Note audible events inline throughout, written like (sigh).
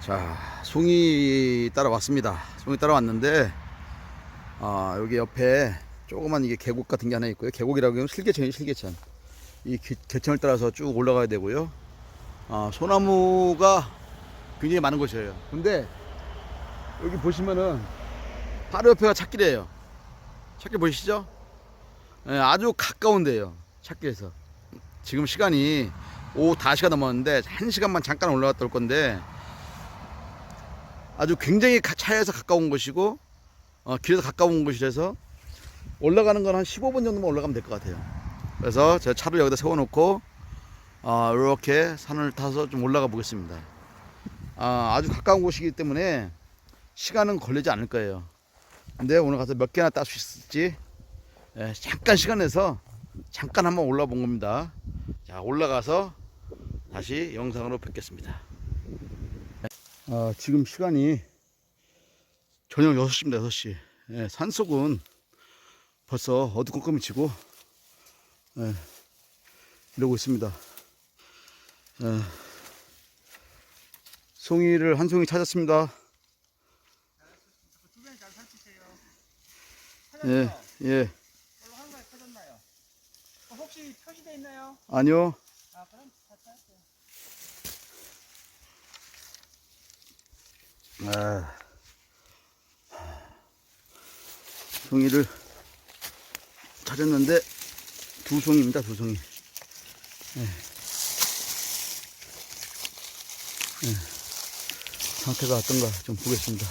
자, 송이 따라왔습니다. 송이 따라왔는데, 아, 여기 옆에 조그만 이게 계곡 같은 게 하나 있고요. 계곡이라고 하면 실개천이 실개천. 이 개- 개천을 따라서 쭉 올라가야 되고요. 아, 소나무가 굉장히 많은 곳이에요. 근데 여기 보시면은 바로 옆에가 찾길이에요. 찾길 보이시죠? 예, 아주 가까운데요. 찾길에서. 지금 시간이 오후 5시가 넘었는데 한 시간만 잠깐 올라갔다 올 건데 아주 굉장히 가- 차에서 가까운 곳이고 어, 길에서 가까운 곳이라서 올라가는 건 한 15분 정도만 올라가면 될 것 같아요. 그래서 제가 차를 여기다 세워놓고 어, 이렇게 산을 타서 좀 올라가 보겠습니다. 아, 아주 가까운 곳이기 때문에 시간은 걸리지 않을 거예요. 근데 오늘 가서 몇 개나 딸 수 있을지 예, 잠깐 시간 내서 잠깐 한번 올라본 겁니다. 자, 올라가서 다시 영상으로 뵙겠습니다. 아, 지금 시간이 저녁 6시입니다, 6시. 예, 산속은 벌써 어두컴컴해지고, 예, 이러고 있습니다. 예, 송이를 한 송이 찾았습니다. 예? 예, 찾았나요? 어, 혹시 표시돼 있나요? 아니요. 아 그럼 다 찾았어요. 아, 송이를 찾았는데 두 송이입니다, 두 송이. 예. 예. 상태가 어떤가 좀 보겠습니다.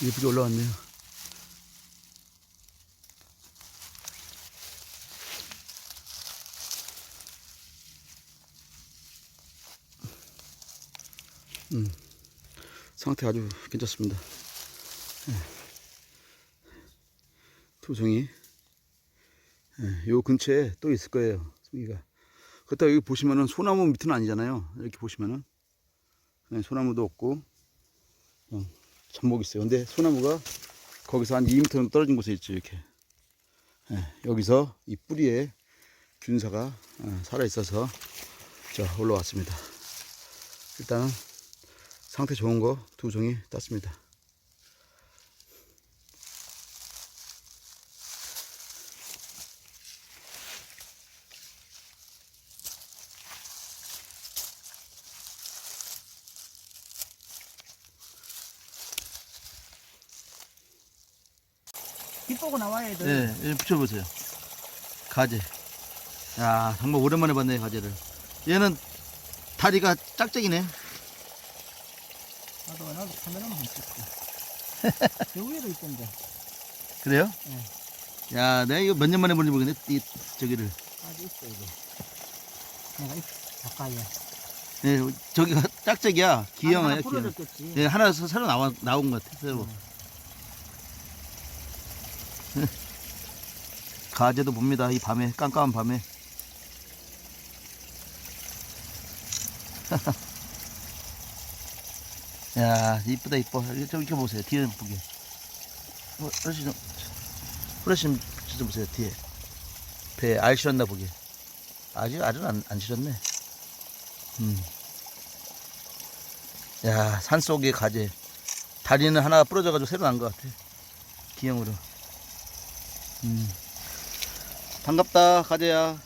예. 예쁘게 올라왔네요. 상태 아주 괜찮습니다. 예. 두 송이. 예, 요 근처에 또 있을 거예요. 송이가. 그렇다 여기 보시면은 소나무 밑은 아니잖아요. 이렇게 보시면은 예, 소나무도 없고 그냥 잠복 있어요. 근데 소나무가 거기서 한 2m 정도 떨어진 곳에 있죠. 이렇게. 예, 여기서 이 뿌리에 균사가 어, 살아 있어서 자 올라왔습니다. 일단은 상태 좋은 거 두 종이 땄습니다. 빛 보고 나와야 돼. 네, 예, 붙여보세요. 가재. 야, 정말 오랜만에 봤네, 가재를. 얘는 다리가 짝짝이네. 나도 나도 카메라만 한 찍고. 저 (laughs) 위에도 있던데. 그래요? 네. 야, 내가 이거 몇 년 만에 보는지 모르겠네, 이, 저기를. 아직 있어 이거. 내가 이 가까이에. 예, 저기가 짝짝이야. 기형아야, 하나 기형. 예, 하나 서- 새로 나와, 나온 것 같아, 새로. (laughs) 가재도 봅니다, 이 밤에, 깜깜한 밤에. (laughs) 야, 이쁘다, 이뻐. 좀 이렇게 보세요. 뒤에 보게. 어, 후레쉬 좀, 후레쉬 좀, 좀 보세요, 뒤에. 배에 알 실었나 보게. 아직, 알은 안, 안 실었네. 음. 야, 산 속의 가재. 다리는 하나가 부러져가지고 새로 난 것 같아. 기형으로. 음. 반갑다, 가재야.